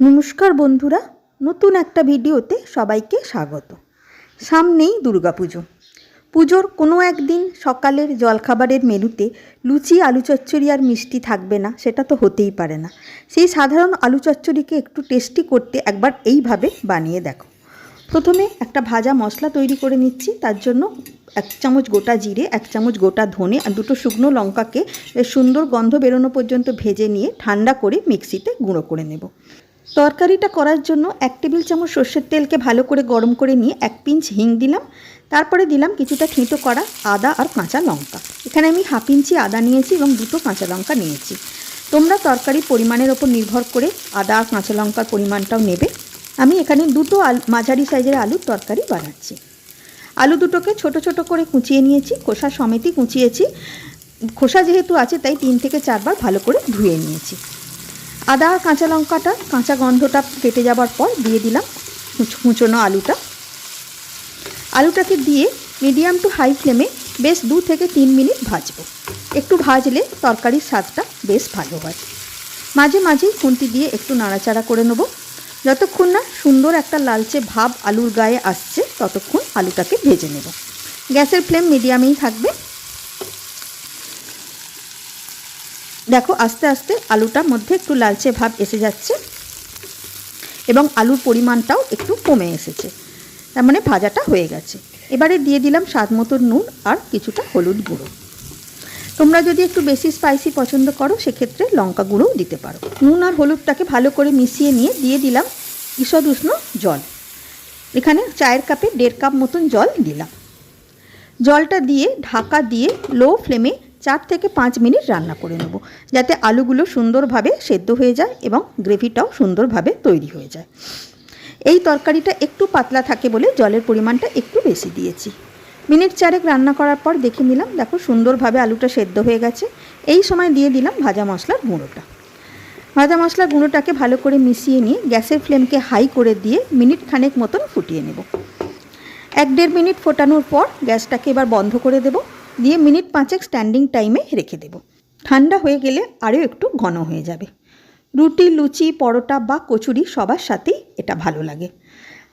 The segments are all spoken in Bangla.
নমস্কার বন্ধুরা, নতুন একটা ভিডিওতে সবাইকে স্বাগত। সামনেই দুর্গাপুজো পুজোর কোনো একদিন সকালের জলখাবারের মেনুতে লুচি, আলু চচ্চড়ি আর মিষ্টি থাকবে না, সেটা তো হতেই পারে না। সেই সাধারণ আলু চচ্চড়িকে একটু টেস্টি করতে একবার এইভাবে বানিয়ে দেখো। প্রথমে একটা ভাজা মশলা তৈরি করে নিচ্ছি, তার জন্য এক চামচ গোটা জিরে, এক চামচ গোটা ধনে আর দুটো শুকনো লঙ্কাকে সুন্দর গন্ধ বেরোনো পর্যন্ত ভেজে নিয়ে ঠান্ডা করে মিক্সিতে গুঁড়ো করে নেব। তরকারিটা করার জন্য এক টেবিল চামচ সর্ষের তেলকে ভালো করে গরম করে নিয়ে এক পিঞ্চ হিং দিলাম। তারপরে দিলাম কিছুটা থেঁতো করা আদা আর কাঁচা লঙ্কা। এখানে আমি হাফ ইঞ্চি আদা নিয়েছি এবং দুটো কাঁচা লঙ্কা নিয়েছি। তোমরা তরকারির পরিমাণের ওপর নির্ভর করে আদা আর কাঁচা লঙ্কার পরিমাণটাও নেবে। আমি এখানে দুটো মাঝারি সাইজের আলুর তরকারি বানাচ্ছি। আলু দুটোকে ছোট ছোট করে কুচিয়ে নিয়েছি, খোসা সমেতই কুচিয়েছি। খোসা যেহেতু আছে তাই তিন থেকে চারবার ভালো করে ধুয়ে নিয়েছি। আদা আর কাঁচা লঙ্কাটা, কাঁচা গন্ধটা কেটে যাবার পর দিয়ে দিলাম কুচ- কুচোনো আলুটা। আলুটাকে দিয়ে মিডিয়াম টু হাই ফ্লেমে বেশ দু থেকে তিন মিনিট ভাজবো। একটু ভাজলে তরকারির স্বাদটা বেশ ভালো হয়। মাঝে মাঝেই খুন্তি দিয়ে একটু নাড়াচাড়া করে নেব। যতক্ষণ না সুন্দর একটা লালচে ভাব আলুর গায়ে আসছে, ততক্ষণ আলুটাকে ভেজে নেব। গ্যাসের ফ্লেম মিডিয়ামেই থাকবে। দেখো, আস্তে আস্তে আলুটার মধ্যে একটু লালচে ভাব এসে যাচ্ছে এবং আলুর পরিমাণটাও একটু কমে এসেছে। তার মানে ভাজাটা হয়ে গেছে। এবারে দিয়ে দিলাম স্বাদ মতো নুন আর কিছুটা হলুদ গুঁড়ো। তোমরা যদি একটু বেশি স্পাইসি পছন্দ করো, সেক্ষেত্রে লঙ্কা গুঁড়োও দিতে পারো। নুন আর হলুদটাকে ভালো করে মিশিয়ে নিয়ে দিয়ে দিলাম ঈষদ উষ্ণ জল। এখানে চায়ের কাপে দেড় কাপ মতন জল দিলাম। জলটা দিয়ে ঢাকা দিয়ে লো ফ্লেমে চার থেকে পাঁচ মিনিট রান্না করে নেব, যাতে আলুগুলো সুন্দরভাবে সেদ্ধ হয়ে যায় এবং গ্রেভিটাও সুন্দরভাবে তৈরি হয়ে যায়। এই তরকারিটা একটু পাতলা থাকে বলে জলের পরিমাণটা একটু বেশি দিয়েছি। মিনিট চারেক রান্না করার পর দেখে নিলাম, দেখো সুন্দরভাবে আলুটা সেদ্ধ হয়ে গেছে। এই সময় দিয়ে দিলাম ভাজা মশলার গুঁড়োটা। ভাজা মশলার গুঁড়োটাকে ভালো করে মিশিয়ে নিয়ে গ্যাসের ফ্লেমকে হাই করে দিয়ে মিনিট খানেক মতন ফুটিয়ে নেব। এক দেড় মিনিট ফোটানোর পর গ্যাসটাকে এবার বন্ধ করে দেব। দিয়ে মিনিট পাঁচেক স্ট্যান্ডিং টাইমে রেখে দেব। ঠান্ডা হয়ে গেলে আরও একটু ঘন হয়ে যাবে। রুটি, লুচি, পরোটা বা কচুরি সবার সাথেই এটা ভালো লাগে।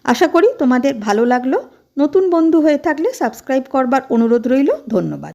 আশা করি তোমাদের ভালো লাগল। নতুন বন্ধু হয়ে থাকলে সাবস্ক্রাইব করবার অনুরোধ রইল। ধন্যবাদ।